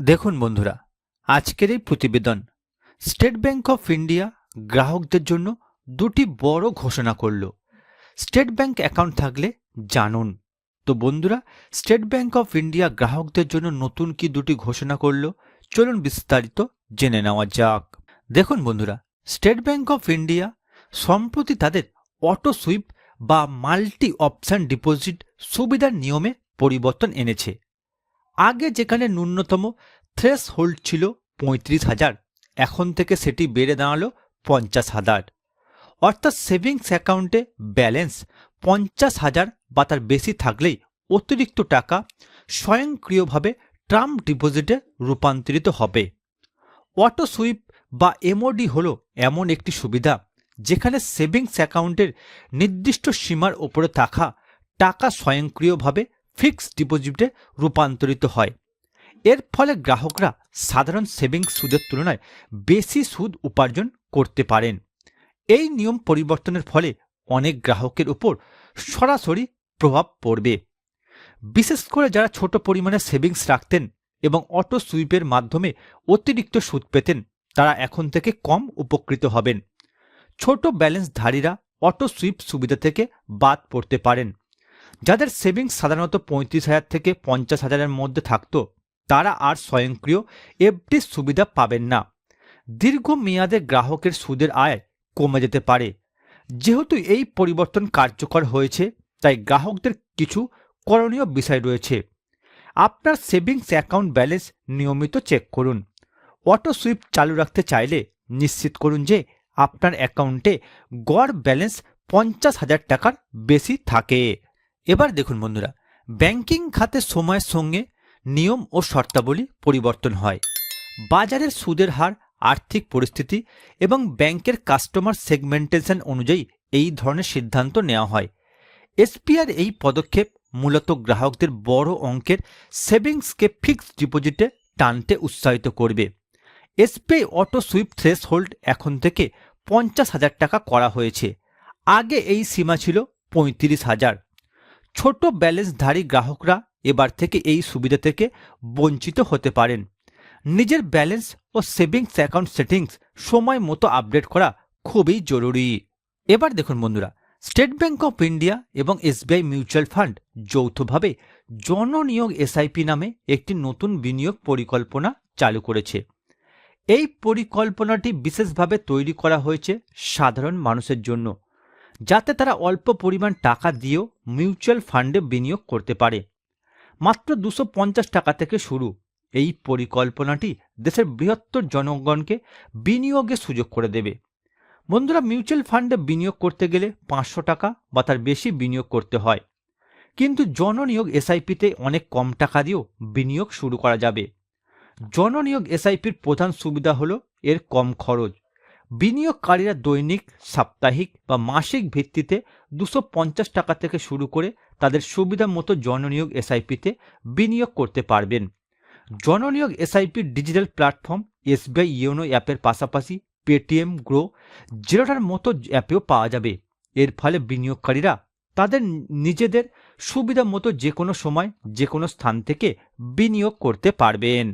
দেখুন বন্ধুরা, আজকের এই প্রতিবেদন স্টেট ব্যাংক অফ ইন্ডিয়া গ্রাহকদের জন্য দুটি বড় ঘোষণা করল। স্টেট ব্যাংক অ্যাকাউন্ট থাকলে জানুন। তো বন্ধুরা, স্টেট ব্যাংক অফ ইন্ডিয়া গ্রাহকদের জন্য নতুন কি দুটি ঘোষণা করল? চলুন বিস্তারিত জেনে নেওয়া যাক। দেখুন বন্ধুরা, স্টেট ব্যাংক অফ ইন্ডিয়া সম্প্রতি তাদের অটো সুইপ বা মাল্টি অপশন ডিপোজিট সুবিধার নিয়মে পরিবর্তন এনেছে। আগে যেখানে ন্যূনতম থ্রেস হোল্ড ছিল পঁয়ত্রিশ হাজার, এখন থেকে সেটি বেড়ে দাঁড়াল পঞ্চাশ হাজার। অর্থাৎ সেভিংস অ্যাকাউন্টে ব্যালেন্স পঞ্চাশ হাজার বা তার বেশি থাকলেই অতিরিক্ত টাকা স্বয়ংক্রিয়ভাবে টার্ম ডিপোজিটে রূপান্তরিত হবে। অটো সুইপ বা এমওডি হল এমন একটি সুবিধা যেখানে সেভিংস অ্যাকাউন্টের নির্দিষ্ট সীমার ওপরে থাকা টাকা স্বয়ংক্রিয়ভাবে ফিক্সড ডিপোজিটে রূপান্তরিত হয়। এর ফলে গ্রাহকরা সাধারণ সেভিংস সুদের তুলনায় বেশি সুদ উপার্জন করতে পারেন। এই নিয়ম পরিবর্তনের ফলে অনেক গ্রাহকের উপর সরাসরি প্রভাব পড়বে। বিশেষ করে যারা ছোট পরিমাণে সেভিংস রাখতেন এবং অটো সুইপের মাধ্যমে অতিরিক্ত সুদ পেতেন, তারা এখন থেকে কম উপকৃত হবেন। ছোট ব্যালেন্সধারীরা অটো সুইপ সুবিধা থেকে বাদ পড়তে পারেন। যাদের সেভিংস সাধারণত পঁয়ত্রিশ হাজার থেকে পঞ্চাশ হাজারের মধ্যে থাকত, তারা আর স্বয়ংক্রিয় এফডি সুবিধা পাবেন না। দীর্ঘ মেয়াদে গ্রাহকের সুদের আয় কমে যেতে পারে। যেহেতু এই পরিবর্তন কার্যকর হয়েছে, তাই গ্রাহকদের কিছু করণীয় বিষয় রয়েছে। আপনার সেভিংস অ্যাকাউন্ট ব্যালেন্স নিয়মিত চেক করুন। অটো সুইপ চালু রাখতে চাইলে নিশ্চিত করুন যে আপনার অ্যাকাউন্টে গড় ব্যালেন্স পঞ্চাশ হাজার টাকার বেশি থাকে। এবার দেখুন বন্ধুরা, ব্যাংকিং খাতে সময়ের সঙ্গে নিয়ম ও শর্তাবলী পরিবর্তন হয়। বাজারের সুদের হার, আর্থিক পরিস্থিতি এবং ব্যাংকের কাস্টমার সেগমেন্টেশন অনুযায়ী এই ধরনের সিদ্ধান্ত নেওয়া হয়। এসপিআর এই পদক্ষেপ মূলত গ্রাহকদের বড় অঙ্কের সেভিংসকে ফিক্সড ডিপোজিটে টানতে উৎসাহিত করবে। SBI auto sweep threshold এখন থেকে পঞ্চাশ হাজার টাকা করা হয়েছে। আগে এই সীমা ছিল পঁয়ত্রিশ হাজার। ছোট ব্যালেন্সধারী গ্রাহকরা এবার থেকে এই সুবিধা থেকে বঞ্চিত হতে পারেন। নিজের ব্যালেন্স ও সেভিংস অ্যাকাউন্ট সেটিংস সময় মতো আপডেট করা খুবই জরুরি। এবার দেখুন বন্ধুরা, স্টেট ব্যাংক অফ ইন্ডিয়া এবং এসবিআই মিউচুয়াল ফান্ড যৌথভাবে জননিয়োগ এসআইপি নামে একটি নতুন বিনিয়োগ পরিকল্পনা চালু করেছে। এই পরিকল্পনাটি বিশেষভাবে তৈরি করা হয়েছে সাধারণ মানুষের জন্য। যাতে তারা অল্প পরিমাণ টাকা দিয়েও মিউচুয়াল ফান্ডে বিনিয়োগ করতে পারে। মাত্র দুশো পঞ্চাশ টাকা থেকে শুরু। এই পরিকল্পনাটি দেশের বৃহত্তর জনগণকে বিনিয়োগের সুযোগ করে দেবে। বন্ধুরা, মিউচুয়াল ফান্ডে বিনিয়োগ করতে গেলে পাঁচশো টাকা বা তার বেশি বিনিয়োগ করতে হয়। কিন্তু জননিয়োগ এসআইপিতে অনেক কম টাকা দিয়েও বিনিয়োগ শুরু করা যাবে। জননিয়োগ এসআইপির প্রধান সুবিধা হলো এর কম খরচ। বিনিয়োগকারীরা দৈনিক, সাপ্তাহিক বা মাসিক ভিত্তিতে দুশো পঞ্চাশ টাকা থেকে শুরু করে তাদের সুবিধা মতো জননিয়োগ এসআইপিতে বিনিয়োগ করতে পারবেন। জননিয়োগ এসআইপির ডিজিটাল প্ল্যাটফর্ম, এসবিআই, ইয়োনো অ্যাপের পাশাপাশি পেটিএম, গ্রো, জেরোটার মতো অ্যাপেও পাওয়া যাবে। এর ফলে বিনিয়োগকারীরা তাদের নিজেদের সুবিধা মতো যে কোনো সময় যে কোনো স্থান থেকে বিনিয়োগ করতে পারবেন।